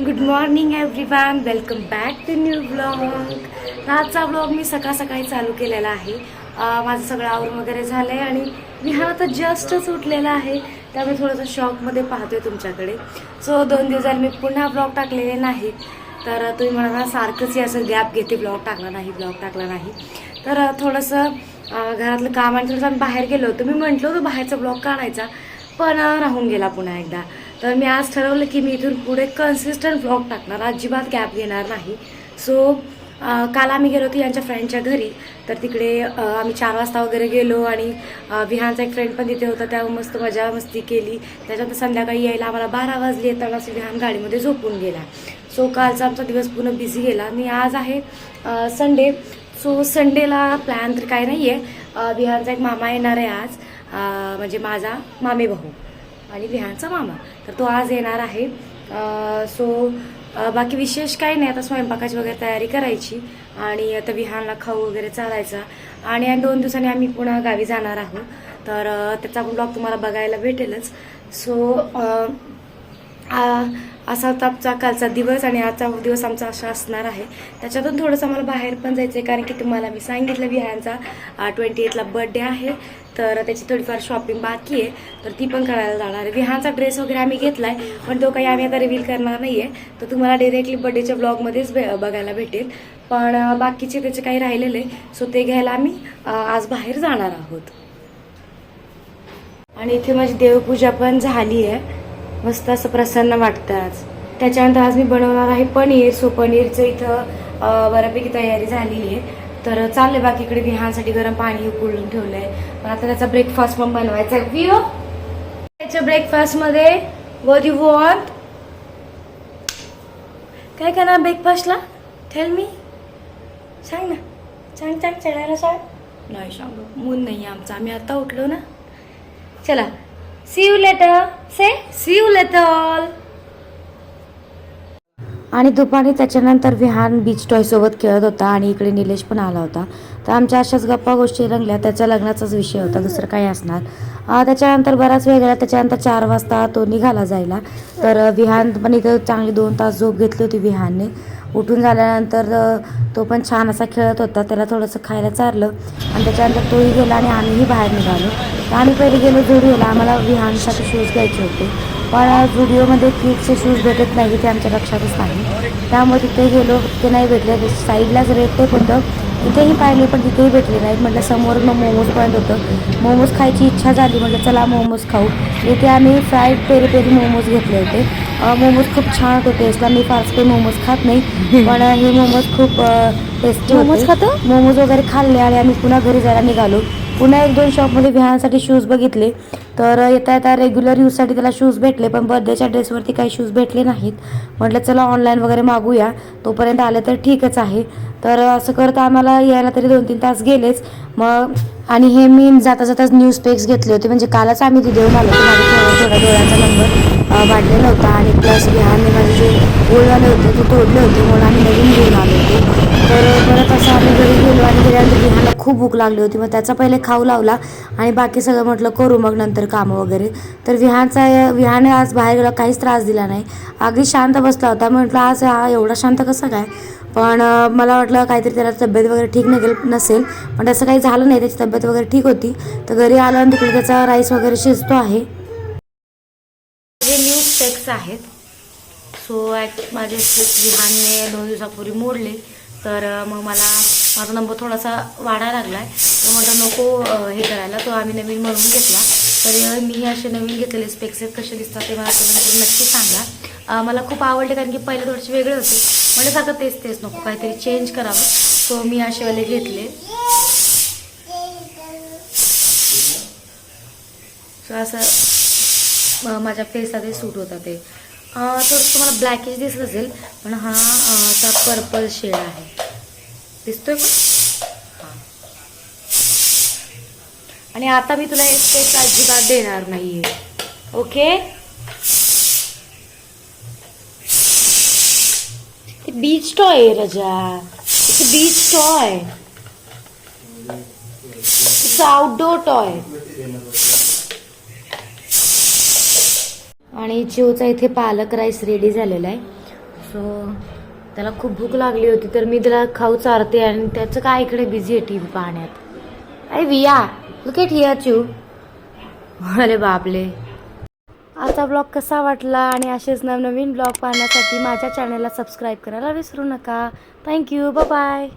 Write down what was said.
Good morning everyone welcome back to new blog आजचा blog मी सकाळ सकाळी चालू केलेला आहे. माझं सगळं आवरून वगैरे झालं आहे आणि मी हा आता जस्टच उठलेला आहे. त्यामुळे थोडंसं शॉकमध्ये पाहतोय तुमच्याकडे. सो दोन दिवस झाले मी पुन्हा ब्लॉग टाकलेले नाहीत तर तुम्ही म्हणाला सारखंच हे असं गॅप घेते ब्लॉग टाकला नाही ब्लॉग टाकला नाही. तर थोडंसं घरातलं काम आणि थोडंसं आम्ही बाहेर गेलो होतो. मी म्हटलं होतं बाहेरचा ब्लॉग काढायचा पण राहून गेला पुन्हा एकदा. तर मी आज ठरवलं की मी इथून पुढे कन्सिस्टंट ब्लॉग टाकणार. अजिबात गॅप घेणार नाही. सो काल आम्ही गेलो होतो यांच्या फ्रेंडच्या घरी. तर तिकडे आम्ही चार वाजता वगैरे गेलो आणि विहानचा एक फ्रेंड पण तिथे होता. त्यावर मस्त मजा मस्ती केली. त्याच्यानंतर संध्याकाळी यायला आम्हाला बारा वाजले येताना असं विहान गाडीमध्ये झोपून गेला. सो कालचा आमचा दिवस पूर्ण बिझी गेला. आणि आज आहे संडे सो संडेला प्लॅन तर काय नाही आहे विहानचा एक मामा येणार आहे आज. म्हणजे माझा मामे भाऊ. आणि विहानचा मामा. तर तो आज येणार आहे. सो बाकी विशेष काही नाही. आता स्वयंपाकाची वगैरे तयारी करायची. आणि आता विहानला खाऊ वगैरे चालायचा. आणि दोन दिवसांनी आम्ही पुन्हा गावी जाणार आहोत. तर त्याचा ब्लॉग तुम्हाला बघायला भेटेलच. सो आ- असा होता आमचा कालचा दिवस आणि आजचा दिवस आमचा असा असणार आहे. त्याच्यातून थोडंसं आम्हाला बाहेर पण जायचं आहे कारण की तुम्हाला मी सांगितलं विहानचा ट्वेंटी एटला बड्डे आहे. तर त्याची थोडीफार शॉपिंग बाकी आहे. तर ती पण करायला जाणार आहे. विहानचा ड्रेस वगैरे आम्ही घेतला आहे पण तो काही आम्ही आता रिव्हील करणार नाही आहे तर तुम्हाला डिरेक्टली बड्डेच्या ब्लॉगमध्येच भे बघायला भेटेल. पण बाकीचे त्याचे काही राहिलेले सो ते घ्यायला आम्ही आज बाहेर जाणार आहोत. आणि इथे माझी देवपूजा पण झाली आहे. मस्त असं प्रसन्न वाटतं आज. त्याच्यानंतर आज मी बनवणार आहे पनीर. सो पनीरचं इथं बऱ्यापैकी तयारी झालेली आहे. तर चाललंय बाकीकडे विहानसाठी गरम पाणी उकळून ठेवलंय. पण आता त्याचा ब्रेकफास्ट पण बनवायचा आहे. विओ त्याच्या ब्रेकफास्टमध्ये वॉट यू वॉन्ट काय करणार ब्रेकफास्टला ठेल मी सांग ना. सांग सांग चढायला सांग. नाही सांग. मून नाही आमचा. आम्ही आता उठलो ना. चला. See you later say see you later आणि दुपारी त्याच्यानंतर विहान बीच टॉय सोबत खेळत होता आणि इकडे निलेश पण आला होता. तर आमच्या अशाच गप्पा गोष्टी रंगल्या. त्याच्या लग्नाचाच विषय होता. दुसरं काही असणार. त्याच्यानंतर बराच वेळ गेला. त्याच्यानंतर चार वाजता तो निघाला जायला. तर विहान पण इथं चांगली दोन तास झोप घेतली होती विहानने. उठून झाल्यानंतर तो पण छान असा खेळत होता. त्याला थोडंसं खायला चारलं आणि त्याच्यानंतर तोही गेला आणि आम्हीही बाहेर निघालो. तर आम्ही पहिले गेलो जुडिओला आम्हाला विहानसाठी शूज घ्यायचे होते. पण जुडिओमध्ये किड्सचे शूज भेटत नाही ते आमच्या लक्षातच नाही. त्यामुळे तिथे गेलो. ते नाही भेटले. साईडलाच रेट टेप होतं. तिथेही पाहिले पण तिथेही भेटले नाहीत. म्हटलं समोर मग मोमोज पॉईंट होतं. मोमोज खायची इच्छा झाली. म्हटलं चला मोमोज खाऊ. इथे आम्ही फ्राईड पेरी पेरी मोमोज घेतले होते. मोमोज खूप छान होते. टेस्टला मी फारस काही मोमोज खात नाही. पण हे मोमोज खूप टेस्टी मोमोज खातो? मोमोज वगैरे खाल्ले आणि आम्ही पुन्हा घरी जायला निघालो. पुन्हा एक दोन शॉपमध्ये विहानासाठी शूज बघितले. तर येता येता रेग्युलर यूजसाठी त्याला शूज भेटले पण बर्थडेच्या ड्रेसवरती काही शूज भेटले नाहीत. म्हटलं चला ऑनलाईन वगैरे मागूया. तोपर्यंत आले तर ठीकच आहे. तर असं करता आम्हाला यायला तरी दोन तीन तास गेलेच. मग आणि हे मी जाता जाताच न्यूज पेक्स घेतले होते. म्हणजे कालच आम्ही ते देऊन आलो थोडा डोळ्याचा नंबर वाढलेला होता आणि प्लस विहानने माझे जे ओळवाले होते ते तोडले होते म्हणून आम्ही नवीन घेऊन आले होते. तर परत असं आम्ही घरी गेलो आणि गेल्यानंतर विहानला खूप भूक लागली होती. मग त्याचा पहिले खाऊ लावला आणि बाकी सगळं म्हटलं करू मग नंतर कामं वगैरे. तर विहानचा विहाने आज बाहेर गेला काहीच त्रास दिला नाही. अगदी शांत बसला होता. म्हटलं आज हा एवढा शांत कसा काय? पण मला वाटलं काहीतरी त्याला तब्येत वगैरे ठीक निघेल नसेल. पण तसं काही झालं नाही. त्याची तब्येत वगैरे ठीक होती. तर घरी आलं आणि तिकडे त्याचा राईस वगैरे शिजतो आहे. आहेत. सो ॲक्ट माझे विहानने दोन दिवसापूर्वी मोडले. तर मग मला माझा नंबर थोडासा वाढायला लागला आहे तर म्हटलं नको हे करायला. तो आम्ही नवीन म्हणून घेतला. तर मी असे नवीन घेतलेले स्पेक्स कसे दिसतात ते मला कमेंट नक्की सांगा. मला खूप आवडले कारण की पहिले थोडेसे वेगळे होते. म्हणजे सारखं तेच तेच नको. काहीतरी चेंज करावं. सो मी असेवाले घेतले. सो असं माझ्या फेसला ते सूट होतं ते. थोडंसं तुम्हाला ब्लॅकेज दिसत असेल पण हा असा पर्पल शेड आहे. दिसतोय का? हां. आणि आता मी तुला एक स्पेस अजिबात देणार नाहीये. ओके? बीच टॉय आहे रजा. It's beach toy it's outdoor toy आणि चिवचा इथे पालक राईस रेडी झालेला आहे. सो त्याला खूप भूक लागली होती तर मी त्याला खाऊ चारते आणि त्याचं काय इकडे बिझी आहे टी व्ही पाहण्यात. अरे विया लुक एट हिअर चू अरे बापले आजचा ब्लॉग कसा वाटला आणि असेच नवनवीन ब्लॉग पाहण्यासाठी माझ्या चॅनलला सबस्क्राईब करायला विसरू नका. Thank you bye